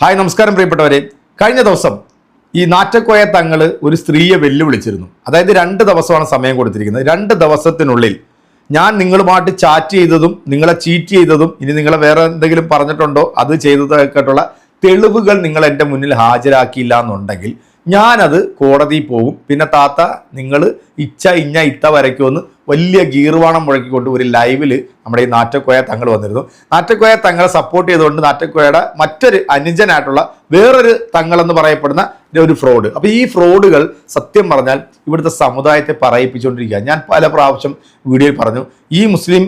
Hi നമസ്കാരം പ്രിയപ്പെട്ടവരെ. കഴിഞ്ഞ ദിവസം ഈ നാറ്റക്കോയ തങ്ങൾ ഒരു സ്ത്രീയെ വെല്ലുവിളിച്ചിരുന്നു. അതായത് രണ്ട് ദിവസമാണ് സമയം കൊടുത്തിരിക്കുന്നത്. രണ്ട് ദിവസത്തിനുള്ളിൽ ഞാൻ നിങ്ങളുമായിട്ട് ചാറ്റ് ചെയ്തതും നിങ്ങളെ ചീറ്റ് ചെയ്തതും ഇനി നിങ്ങളെ വേറെ എന്തെങ്കിലും പറഞ്ഞിട്ടുണ്ടോ അത് ചെയ്തതൊക്കെയായിട്ടുള്ള തെളിവുകൾ നിങ്ങൾ എന്റെ മുന്നിൽ ഹാജരാക്കിയില്ല എന്നുണ്ടെങ്കിൽ ഞാനത് കോടതിയിൽ പോകും പിന്നെ താത്ത നിങ്ങൾ ഇച്ച ഇഞ്ഞ ഇത്ത വരയ്ക്കുമെന്ന് വലിയ ഗീർവാണം മുഴക്കിക്കൊണ്ട് ഒരു ലൈവിൽ നമ്മുടെ ഈ നാറ്റക്കോയ തങ്ങൾ വന്നിരുന്നു. നാറ്റക്കോയ തങ്ങളെ സപ്പോർട്ട് ചെയ്തുകൊണ്ട് നാറ്റക്കോയയുടെ മറ്റൊരു അനുജനായിട്ടുള്ള വേറൊരു തങ്ങളെന്ന് പറയപ്പെടുന്ന ഒരു ഫ്രോഡ് അപ്പോൾ ഈ ഫ്രോഡുകൾ സത്യം പറഞ്ഞാൽ ഇവിടുത്തെ സമുദായത്തെ പറയിപ്പിച്ചുകൊണ്ടിരിക്കുക ഞാൻ പല പ്രാവശ്യം വീഡിയോയിൽ പറഞ്ഞു ഈ മുസ്ലിം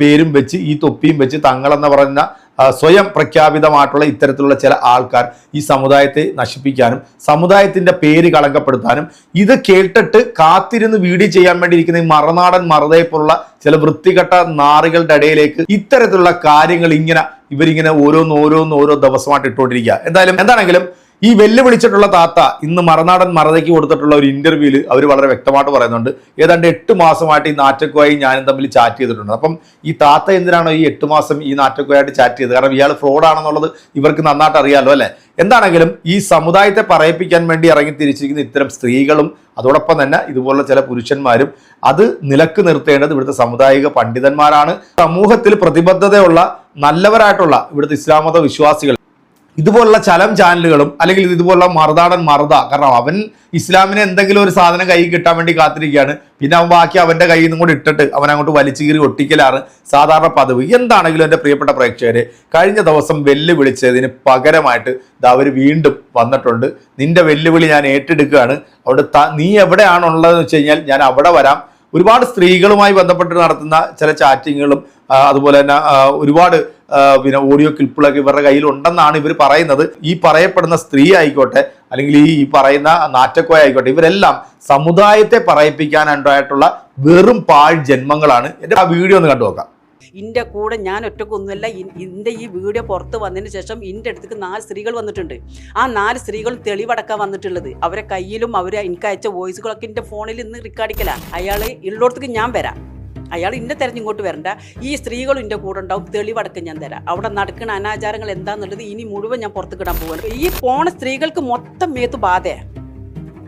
പേരും വെച്ച് ഈ തൊപ്പിയും വെച്ച് തങ്ങളെന്ന് ആ, സ്വയം പ്രഖ്യാപിതമായിട്ടുള്ള ഇത്തരത്തിലുള്ള ചില ആൾക്കാർ ഈ സമുദായത്തെ നശിപ്പിക്കാനും സമുദായത്തിന്റെ പേര് കളങ്കപ്പെടുത്താനും ഇത് കേട്ടിട്ട് കാത്തിരുന്ന് വീഡിയോ ചെയ്യാൻ വേണ്ടിയിരിക്കുന്ന ഈ മറനാടൻ മറുതയെ പോലുള്ള ചില വൃത്തികെട്ട നാറുകളുടെ ഇടയിലേക്ക് ഇത്തരത്തിലുള്ള കാര്യങ്ങൾ ഇങ്ങനെ ഇവരിങ്ങനെ ഓരോന്ന് ഓരോന്ന് ഓരോ ദിവസമായിട്ട് ഇട്ടുകൊണ്ടിരിക്കുക. എന്തായാലും എന്താണെങ്കിലും ഈ വെല്ലുവിളിച്ചിട്ടുള്ള താത്ത ഇന്ന് മറനാടൻ മറതയ്ക്ക് കൊടുത്തിട്ടുള്ള ഒരു ഇന്റർവ്യൂവിൽ അവർ വളരെ വ്യക്തമായിട്ട് പറയുന്നുണ്ട്. ഏതാണ്ട് എട്ട് മാസമായിട്ട് ഈ നാറ്റക്കോയും ഞാനും തമ്മിൽ ചാറ്റ് ചെയ്തിട്ടുണ്ട്. അപ്പം ഈ താത്ത എന്തിനാണോ ഈ എട്ട് മാസം ഈ നാറ്റക്കോയായിട്ട് ചാറ്റ് ചെയ്തത്? കാരണം ഇയാൾ ഫ്രോഡാണെന്നുള്ളത് ഇവർക്ക് നന്നായിട്ട് അറിയാമല്ലോ അല്ലേ? എന്താണെങ്കിലും ഈ സമുദായത്തെ പറയിപ്പിക്കാൻ വേണ്ടി ഇറങ്ങി തിരിച്ചിരിക്കുന്ന ഇത്തരം സ്ത്രീകളും അതോടൊപ്പം തന്നെ ഇതുപോലുള്ള ചില പുരുഷന്മാരും അത് നിലയ്ക്ക് നിർത്തേണ്ടത് ഇവിടുത്തെ സാമുദായിക പണ്ഡിതന്മാരാണ്. സമൂഹത്തിൽ പ്രതിബദ്ധതയുള്ള നല്ലവരായിട്ടുള്ള ഇവിടുത്തെ ഇസ്ലാമത വിശ്വാസികൾ ഇതുപോലുള്ള ചലം ചാനലുകളും അല്ലെങ്കിൽ ഇതുപോലുള്ള മറുതാടൻ മറുത കാരണം അവൻ ഇസ്ലാമിന് എന്തെങ്കിലും ഒരു സാധനം കൈ കിട്ടാൻ വേണ്ടി കാത്തിരിക്കുകയാണ്. പിന്നെ അവൻ ബാക്കി അവന്റെ കയ്യിൽ നിന്നും കൂടി ഇട്ടിട്ട് അവൻ അങ്ങോട്ട് വലിച്ചു കീറി ഒട്ടിക്കലാണ് സാധാരണ പതിവ്. എന്താണെങ്കിലും എന്റെ പ്രിയപ്പെട്ട പ്രേക്ഷകരെ കഴിഞ്ഞ ദിവസം വെല്ലുവിളിച്ചതിന് പകരമായിട്ട് ഇതാ അവർ വീണ്ടും വന്നിട്ടുണ്ട്. നിന്റെ വെല്ലുവിളി ഞാൻ ഏറ്റെടുക്കുകയാണ്. അവിടെ നീ എവിടെയാണുള്ളതെന്ന് വെച്ച് കഴിഞ്ഞാൽ ഞാൻ അവിടെ വരാം. ഒരുപാട് സ്ത്രീകളുമായി ബന്ധപ്പെട്ട് നടത്തുന്ന ചില ചാറ്റിങ്ങുകളും അതുപോലെ തന്നെ ഒരുപാട് പിന്നെ ഓഡിയോ ക്ലിപ്പുകളൊക്കെ ഇവരുടെ കയ്യിൽ ഉണ്ടെന്നാണ് ഇവർ പറയുന്നത്. ഈ പറയപ്പെടുന്ന സ്ത്രീ ആയിക്കോട്ടെ അല്ലെങ്കിൽ ഈ പറയുന്ന നാറ്റക്കോയ ആയിക്കോട്ടെ ഇവരെല്ലാം സമുദായത്തെ പറയിപ്പിക്കാനുണ്ടായിട്ടുള്ള വെറും പാഴ് ജന്മങ്ങളാണ്. എന്റെ ആ വീഡിയോ ഒന്ന് കണ്ടു നോക്കാം. ഇന്റെ കൂടെ ഞാൻ ഒറ്റക്കൊന്നുമല്ല ഇന്റെ ഈ വീഡിയോ പുറത്ത് വന്നതിന് ശേഷം ഇന്റെ അടുത്തേക്ക് നാല് സ്ത്രീകൾ വന്നിട്ടുണ്ട്. ആ നാല് സ്ത്രീകളും തെളിവടക്കാൻ വന്നിട്ടുള്ളത്. അവരെ കയ്യിലും അവരെ എനിക്ക് അയച്ച വോയിസുകളൊക്കെ എന്റെ ഫോണിൽ ഇന്ന് റിക്കാർഡിക്കല അയാൾ ഉള്ളിടത്തേക്ക് ഞാൻ വരാം. അയാൾ ഇന്നെ തെരഞ്ഞിങ്ങോട്ട് വരണ്ട. ഈ സ്ത്രീകളും എന്റെ കൂടെ ഉണ്ടാവും. തെളിവടക്കം ഞാൻ തരാം. അവിടെ നടക്കുന്ന അനാചാരങ്ങൾ എന്താന്നുള്ളത് ഇനി മുഴുവൻ ഞാൻ പുറത്ത് കിടാൻ പോവാണ്. ഈ പോണ സ്ത്രീകൾക്ക് മൊത്തം മേത്ത് ബാധയാണ്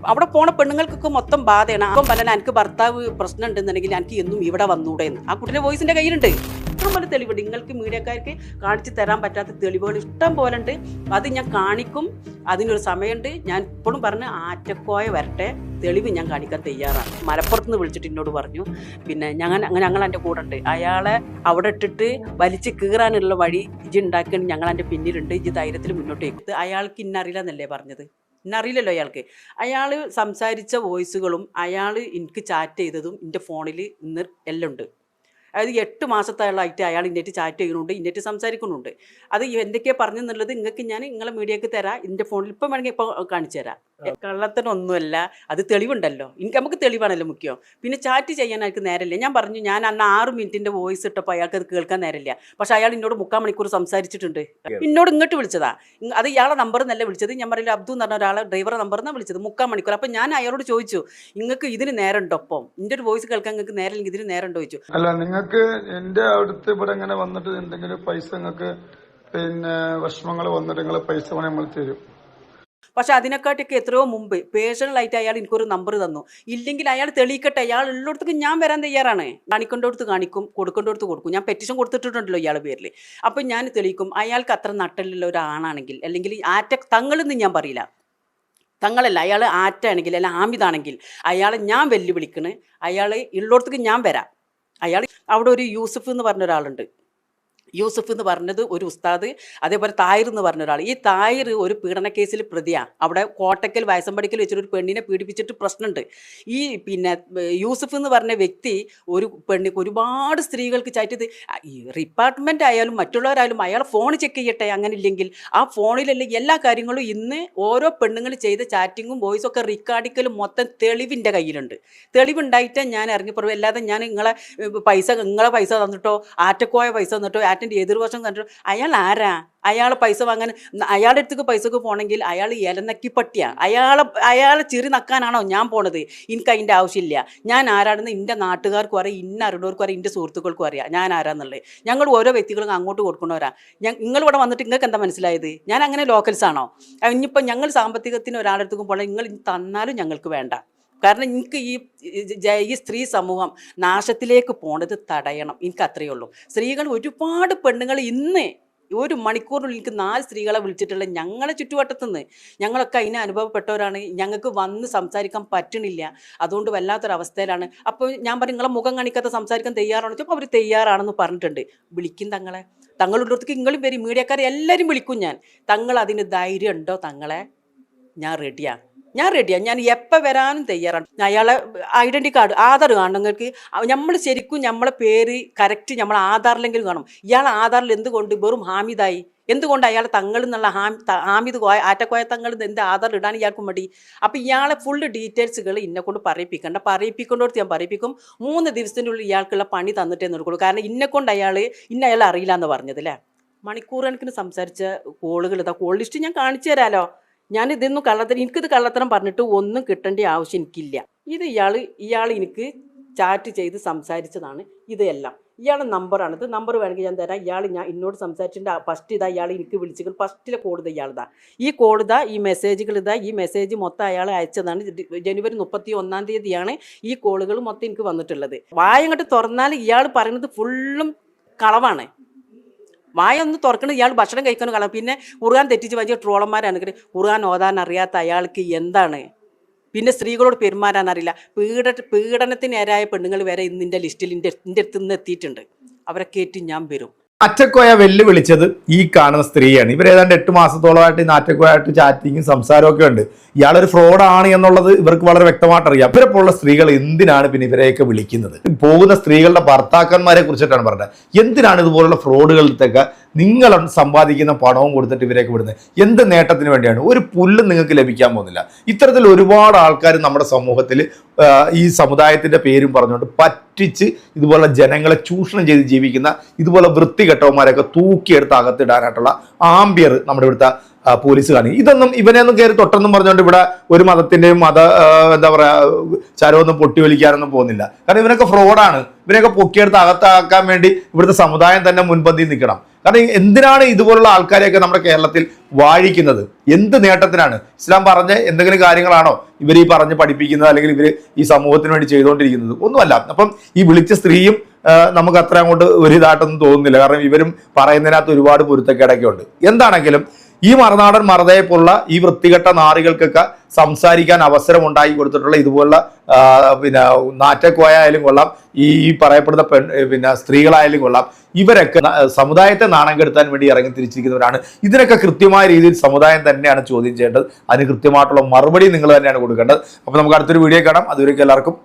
അവിടെ പോണ പെണ്ണുങ്ങൾക്കൊക്കെ മൊത്തം ബാധയാണ്. അപ്പം പല എനിക്ക് ഭർത്താവ് പ്രശ്നം ഉണ്ടെന്നുണ്ടെങ്കിൽ എനിക്ക് എന്നും ഇവിടെ വന്നൂടെ എന്ന്. ആ കുട്ടിയുടെ വോയിസിന്റെ കയ്യിലുണ്ട്. ഇഷ്ടം പോലെ തെളിവുണ്ട്. നിങ്ങൾക്ക് മീഡിയക്കാർക്ക് കാണിച്ചു തരാൻ പറ്റാത്ത തെളിവുകൾ ഇഷ്ടം പോലെ ഉണ്ട്. അത് ഞാൻ കാണിക്കും. അതിനൊരു സമയമുണ്ട്. ഞാൻ ഇപ്പോഴും പറഞ്ഞ് ആറ്റക്കോയ വരട്ടെ. തെളിവ് ഞാൻ കാണിക്കാൻ തയ്യാറാണ്. മലപ്പുറത്ത് നിന്ന് വിളിച്ചിട്ട് എന്നോട് പറഞ്ഞു. പിന്നെ ഞങ്ങൾ അങ്ങനെ ഞങ്ങൾ എന്റെ കൂടെ ഉണ്ട്. അയാളെ അവിടെ ഇട്ടിട്ട് വലിച്ച് കീറാനുള്ള വഴി ഇജി ഉണ്ടാക്കാൻ ഞങ്ങൾ എന്റെ പിന്നിലുണ്ട്. ഇജി ധൈര്യത്തിൽ മുന്നോട്ട് വയ്ക്കുന്നത് അയാൾക്ക് ഇന്നറിയില്ല എന്നല്ലേ പറഞ്ഞത്? ഇന്നറിയില്ലല്ലോ അയാൾക്ക്. അയാൾ സംസാരിച്ച വോയിസുകളും അയാൾ എനിക്ക് ചാറ്റ് ചെയ്തതും എന്റെ ഫോണിൽ ഇന്ന് എല്ലാം ഉണ്ട്. അതായത് എട്ട് മാസത്താളായിട്ട് അയാൾ ഇന്നേറ്റ് ചാറ്റ് ചെയ്യുന്നുണ്ട് ഇന്നേറ്റ് സംസാരിക്കുന്നുണ്ട്. അത് എന്തൊക്കെയാണ് പറഞ്ഞെന്നുള്ളത് നിങ്ങൾക്ക് ഞാൻ നിങ്ങളെ മീഡിയക്ക് തരാം എന്റെ ഫോണിൽ ഇപ്പം വേണമെങ്കിൽ ഇപ്പോൾ കാണിച്ചു തരാം. കള്ളത്തനൊന്നുമല്ല അത് തെളിവുണ്ടല്ലോ. എനിക്ക് നമുക്ക് തെളിവാണല്ലോ മുഖ്യം. പിന്നെ ചാറ്റ് ചെയ്യാൻ അയാൾക്ക് നേരമില്ല. ഞാൻ പറഞ്ഞു ഞാൻ അന്ന് ആറ് മിനിറ്റിന്റെ വോയിസ് ഇട്ടപ്പോൾ അയാൾക്ക് അത് കേൾക്കാൻ നേരമില്ല. പക്ഷെ അയാൾ എന്നോട് മുക്കാൽ മണിക്കൂർ സംസാരിച്ചിട്ടുണ്ട്. എന്നോട് ഇങ്ങോട്ട് വിളിച്ചതാ. അത് ഇയാളെ നമ്പർ എന്നല്ല വിളിച്ചത്. ഞാൻ പറയില്ല അബ്ദു എന്ന് പറഞ്ഞ ഒരാളെ ഡ്രൈവറെ നമ്പർ എന്നാണ് വിളിച്ചത്. മുക്കാൽ മണിക്കൂർ. അപ്പം ഞാൻ അയാളോട് ചോദിച്ചു നിങ്ങൾക്ക് ഇതിന് നേരമുണ്ടോ ഒപ്പം എന്റെ ഒരു വോയിസ് കേൾക്കാൻ നിങ്ങൾക്ക് നേരമില്ലെങ്കിൽ ഇതിന് നേരമുണ്ടോ ചോദിച്ചു. അല്ല നിങ്ങൾക്ക് എന്റെ അടുത്ത് ഇവിടെ ഇങ്ങനെ വന്നിട്ട് എന്തെങ്കിലും പൈസ നിങ്ങൾക്ക് പിന്നെ വിഷമങ്ങൾ വന്നിട്ട് നിങ്ങൾ പൈസ വേണേ നമ്മൾ തരും. പക്ഷെ അതിനെക്കാട്ടിയൊക്കെ എത്രയോ മുമ്പ് പേഴ്സണലായിട്ട് അയാൾ എനിക്കൊരു നമ്പർ തന്നു. ഇല്ലെങ്കിൽ അയാൾ തെളിയിക്കട്ടെ അയാൾ ഉള്ളിടത്തേക്ക് ഞാൻ വരാൻ തയ്യാറാണ്. കാണിക്കേണ്ടടുത്ത് കാണിക്കും കൊടുക്കേണ്ടടുത്ത് കൊടുക്കും. ഞാൻ പെറ്റിഷൻ കൊടുത്തിട്ടുണ്ടല്ലോ ഇയാളുടെ പേരിൽ. അപ്പം ഞാൻ തെളിയിക്കും അയാൾക്ക് അത്ര നട്ടലുള്ള ഒരാണാണെങ്കിൽ അല്ലെങ്കിൽ ആറ്റ തങ്ങളെന്ന് ഞാൻ പറയില്ല. തങ്ങളല്ല അയാൾ ആറ്റാണെങ്കിൽ അല്ല ആമിതാണെങ്കിൽ അയാളെ ഞാൻ വെല്ലുവിളിക്കണ് അയാൾ ഉള്ളിടത്തേക്ക് ഞാൻ വരാം. അയാൾ അവിടെ ഒരു യൂസഫ് എന്ന് പറഞ്ഞ ഒരാളുണ്ട്. യൂസഫ് എന്ന് പറഞ്ഞത് ഒരു ഉസ്താദ് അതേപോലെ തായർ എന്ന് പറഞ്ഞ ഒരാൾ ഈ തായർ ഒരു പീഡന കേസിൽ പ്രതിയാണ് അവിടെ കോട്ടക്കൽ വയസ്സമ്പടിക്കൽ വെച്ചിട്ട് ഒരു പെണ്ണിനെ പീഡിപ്പിച്ചിട്ട് പ്രശ്നമുണ്ട് ഈ പിന്നെ യൂസഫ് എന്ന് പറഞ്ഞ വ്യക്തി ഒരു പെണ്ണി ഒരുപാട് സ്ത്രീകൾക്ക് ചാറ്റത് ഈ റിപ്പാർട്ട്മെന്റ് ആയാലും മറ്റുള്ളവരായാലും അയാൾ ഫോൺ ചെക്ക് ചെയ്യട്ടെ അങ്ങനെ ഇല്ലെങ്കിൽ ആ ഫോണിലല്ലേ എല്ലാ കാര്യങ്ങളും ഇന്ന് ഓരോ പെണ്ണുങ്ങൾ ചെയ്ത ചാറ്റിങ്ങും വോയിസും ഒക്കെ റിക്കാർഡിക്കലും മൊത്തം തെളിവിന്റെ കയ്യിലുണ്ട്. തെളിവുണ്ടായിട്ട് ഞാൻ ഇറങ്ങിപ്പുറവ് അല്ലാതെ ഞാൻ നിങ്ങളെ പൈസ നിങ്ങളെ പൈസ തന്നിട്ടോ ആറ്റക്കോയ പൈസ തന്നിട്ടോ ഫ്ലാറ്റിന്റെ എതിർവശം കണ്ടു അയാൾ ആരാ? അയാൾ പൈസ വാങ്ങാൻ അയാളുടെ അടുത്തേക്ക് പൈസക്ക് പോകണമെങ്കിൽ അയാൾ ഇലനക്കി പട്ടിയാ. അയാളെ അയാളെ ചെറി നക്കാനാണോ ഞാൻ പോണത്? എനിക്ക് അതിന്റെ ആവശ്യമില്ല. ഞാൻ ആരാണെന്ന് എന്റെ നാട്ടുകാർക്കും അറിയാം ഇന്ന അറിയുന്നവർക്കും അറിയാം എന്റെ സുഹൃത്തുക്കൾക്കും അറിയാം. ഞാൻ ആരാന്നുള്ളത്? ഞങ്ങൾ ഓരോ വ്യക്തികളും അങ്ങോട്ട് കൊടുക്കണവരാ ഞാൻ നിങ്ങൾ ഇവിടെ വന്നിട്ട് നിങ്ങൾക്ക് എന്താ മനസ്സിലായത്? ഞാൻ അങ്ങനെ ലോക്കൽസ് ആണോ? ഇനിയിപ്പോൾ ഞങ്ങൾ സാമ്പത്തികത്തിന് ഒരാളുടെ അടുത്തേക്കും പോകണം നിങ്ങൾ തന്നാലും ഞങ്ങൾക്ക് വേണ്ട. കാരണം എനിക്ക് ഈ ഈ സ്ത്രീ സമൂഹം നാശത്തിലേക്ക് പോണത് തടയണം. എനിക്ക് അത്രയേ ഉള്ളൂ. സ്ത്രീകൾ ഒരുപാട് പെണ്ണുങ്ങൾ ഇന്ന് ഒരു മണിക്കൂറിനുള്ളിൽ എനിക്ക് നാല് സ്ത്രീകളെ വിളിച്ചിട്ടുള്ള ഞങ്ങളെ ചുറ്റുവട്ടത്തുനിന്ന് ഞങ്ങളൊക്കെ അതിനെ അനുഭവപ്പെട്ടവരാണ്. ഞങ്ങൾക്ക് വന്ന് സംസാരിക്കാൻ പറ്റണില്ല. അതുകൊണ്ട് വല്ലാത്തൊരവസ്ഥയിലാണ്. അപ്പോൾ ഞാൻ പറഞ്ഞു നിങ്ങളെ മുഖം കാണിക്കാത്ത സംസാരിക്കാൻ തയ്യാറാണെന്ന് വെച്ചപ്പോൾ അവർ തയ്യാറാണെന്ന് പറഞ്ഞിട്ടുണ്ട്. വിളിക്കും തങ്ങളെ. തങ്ങളുടെ അടുത്തേക്ക് നിങ്ങളും വരും. മീഡിയക്കാരെ എല്ലാവരും വിളിക്കും ഞാൻ. തങ്ങൾ അതിന് ധൈര്യം ഉണ്ടോ തങ്ങളെ? ഞാൻ റെഡിയാ ഞാൻ റെഡിയാണ് ഞാൻ എപ്പോൾ വരാനും തയ്യാറാണ്. അയാളെ ഐഡന്റി കാർഡ് ആധാർ കാണണമെങ്കിൽ നമ്മൾ ശരിക്കും നമ്മളെ പേര് കറക്റ്റ് നമ്മൾ ആധാറിലെങ്കിലും കാണും. ഇയാൾ ആധാറിൽ എന്തുകൊണ്ട് വെറും ഹാമിദായി? എന്തുകൊണ്ട് അയാൾ തങ്ങൾ എന്നുള്ള ഹാം കോയ ആറ്റക്കോയ തങ്ങൾ എന്ത് ആധാർ ഇടാൻ ഇയാൾക്ക് മടി? അപ്പം ഇയാളെ ഫുൾ ഡീറ്റെയിൽസുകൾ ഇന്നെ കൊണ്ട് പറയിപ്പിക്കണ്ട പറയിപ്പിക്കേണ്ടടുത്ത് ഞാൻ പറയിപ്പിക്കും. മൂന്ന് ദിവസത്തിന്റെ ഉള്ളിൽ ഇയാൾക്കുള്ള പണി തന്നിട്ടേ നിൽക്കുള്ളൂ കാരണം ഇന്നെക്കൊണ്ട് അയാൾ ഇന്ന അയാൾ അറിയില്ല എന്ന് പറഞ്ഞതല്ലേ മണിക്കൂർ കണക്കിന് സംസാരിച്ച കോളുകൾ ഇതാ. കോൾ ലിസ്റ്റ് ഞാൻ കാണിച്ചു തരാലോ? ഞാൻ ഇതൊന്നും കള്ളത്തരം എനിക്കിത് കള്ളത്തരം പറഞ്ഞിട്ട് ഒന്നും കിട്ടേണ്ട ആവശ്യം എനിക്കില്ല. ഇത് ഇയാൾ ഇയാൾ എനിക്ക് ചാറ്റ് ചെയ്ത് സംസാരിച്ചതാണ് ഇതെല്ലാം. ഇയാളെ നമ്പറാണ് ഇത് നമ്പർ വേണമെങ്കിൽ ഞാൻ തരാം. ഇയാൾ ഞാൻ എന്നോട് സംസാരിച്ചിട്ട് ഫസ്റ്റ് ഇതാ ഇയാൾ എനിക്ക് വിളിച്ചത് ഫസ്റ്റിലെ കോഡ് ഇതാ ഇയാളിതാ. ഈ കോഡ് ഇതാ ഈ മെസ്സേജുകൾ ഇതാ ഈ മെസ്സേജ് മൊത്തം അയാൾ അയച്ചതാണ്. ജനുവരി മുപ്പത്തി ഒന്നാം തീയതിയാണ് ഈ കോളുകൾ മൊത്തം എനിക്ക് വന്നിട്ടുള്ളത്. വായങ്ങട്ട് തുറന്നാൽ ഇയാൾ പറയുന്നത് ഫുള്ളും കളവാണ്. വായ ഒന്ന് തുറക്കണത് ഇയാൾ ഭക്ഷണം കഴിക്കണം കാണാം. പിന്നെ ഉറുകാൻ തെറ്റിച്ച് വലിയ ട്രോളന്മാരാണ്. ഉറുകാൻ ഓതാൻ അറിയാത്ത അയാൾക്ക് എന്താണ്? പിന്നെ സ്ത്രീകളോട് പെരുമാറാനറിയില്ല. പീഡ പീഡനത്തിനേരായ പെണ്ണുങ്ങൾ വരെ ഇന്നിന്റെ ലിസ്റ്റിൽ എന്റെ എന്റെ അടുത്ത് നിന്ന് എത്തിയിട്ടുണ്ട്. അവരെ കയറ്റി ഞാൻ വരും. നാറ്റക്കോയ വെല്ലുവിളിച്ചത് ഈ കാണുന്ന സ്ത്രീയാണ്. ഇവർ ഏതാണ്ട് എട്ട് മാസത്തോളമായിട്ട് ഈ നാറ്റക്കോയായിട്ട് ചാറ്റിങ്ങും സംസാരവും ഒക്കെ ഉണ്ട്. ഇയാളൊരു ഫ്രോഡാണ് എന്നുള്ളത് ഇവർക്ക് വളരെ വ്യക്തമായിട്ട് അറിയാം ഇവരെ പോലുള്ള സ്ത്രീകൾ എന്തിനാണ് പിന്നെ ഇവരെയൊക്കെ വിളിക്കുന്നത്? പോകുന്ന സ്ത്രീകളുടെ ഭർത്താക്കന്മാരെ കുറിച്ചിട്ടാണ് പറഞ്ഞത്. എന്തിനാണ് ഇതുപോലുള്ള ഫ്രോഡുകളിലത്തൊക്കെ നിങ്ങൾ സമ്പാദിക്കുന്ന പണവും കൊടുത്തിട്ട് ഇവരെയൊക്കെ വിടുന്നത്? എന്ത് നേട്ടത്തിന് വേണ്ടിയാണ്? ഒരു പുല്ലും നിങ്ങൾക്ക് ലഭിക്കാൻ പോകുന്നില്ല. ഇത്തരത്തിൽ ഒരുപാട് ആൾക്കാർ നമ്മുടെ സമൂഹത്തിൽ ഈ സമുദായത്തിന്റെ പേരും പറഞ്ഞുകൊണ്ട് പറ്റിച്ച് ഇതുപോലെ ജനങ്ങളെ ചൂഷണം ചെയ്ത് ജീവിക്കുന്ന ഇതുപോലെ വൃത്തികെട്ടവന്മാരെയൊക്കെ തൂക്കിയെടുത്ത് അകത്തിടാനായിട്ടുള്ള ആംബിയർ നമ്മുടെ ഇവിടുത്തെ പോലീസ് കാണി ഇതൊന്നും ഇവനെ ഒന്നും കയറി തൊട്ടെന്നും പറഞ്ഞുകൊണ്ട് ഇവിടെ ഒരു മതത്തിന്റെയും മത എന്താ പറയുക ചരമൊന്നും പൊട്ടി വലിക്കാനൊന്നും പോകുന്നില്ല. കാരണം ഇവനൊക്കെ ഫ്രോഡാണ് ഇവനെയൊക്കെ പൊക്കിയെടുത്ത് അകത്താക്കാൻ വേണ്ടി ഇവിടുത്തെ സമുദായം തന്നെ മുൻപന്തിയിൽ നിൽക്കണം. കാരണം എന്തിനാണ് ഇതുപോലുള്ള ആൾക്കാരെയൊക്കെ നമ്മുടെ കേരളത്തിൽ വാഴിക്കുന്നത്? എന്ത് നേട്ടത്തിനാണ്? ഇസ്ലാം പറഞ്ഞ എന്തെങ്കിലും കാര്യങ്ങളാണോ ഇവർ ഈ പറഞ്ഞ് പഠിപ്പിക്കുന്നത് അല്ലെങ്കിൽ ഇവർ ഈ സമൂഹത്തിന് വേണ്ടി ചെയ്തുകൊണ്ടിരിക്കുന്നത്? ഒന്നുമല്ല. അപ്പം ഈ വിളിച്ച സ്ത്രീയും നമുക്ക് അത്ര അങ്ങോട്ട് ഒരു ഇതായിട്ടൊന്നും തോന്നുന്നില്ല. കാരണം ഇവരും പറയുന്നതിനകത്ത് ഒരുപാട് പൊരുത്തക്കേടൊക്കെ ഉണ്ട് എന്താണെങ്കിലും ഈ മറുനാടൻ മറുതയെ പോലുള്ള ഈ വൃത്തികെട്ട നാറികൾക്കൊക്കെ സംസാരിക്കാൻ അവസരം ഉണ്ടാക്കി കൊടുത്തിട്ടുള്ള ഇതുപോലുള്ള പിന്നെ നാറ്റക്കോയായാലും കൊള്ളാം ഈ ഈ പറയപ്പെടുന്ന പെൺ പിന്നെ സ്ത്രീകളായാലും കൊള്ളാം ഇവരൊക്കെ സമുദായത്തെ നാണം കെടുത്താൻ വേണ്ടി ഇറങ്ങി തിരിച്ചിരിക്കുന്നവരാണ്. ഇതിനൊക്കെ കൃത്യമായ രീതിയിൽ സമുദായം തന്നെയാണ് ചോദ്യം ചെയ്യേണ്ടത്. അതിന് കൃത്യമായിട്ടുള്ള മറുപടി നിങ്ങൾ തന്നെയാണ് കൊടുക്കേണ്ടത്. അപ്പോൾ നമുക്ക് അടുത്തൊരു വീഡിയോ കാണാം. അതുവരേക്കും എല്ലാവർക്കും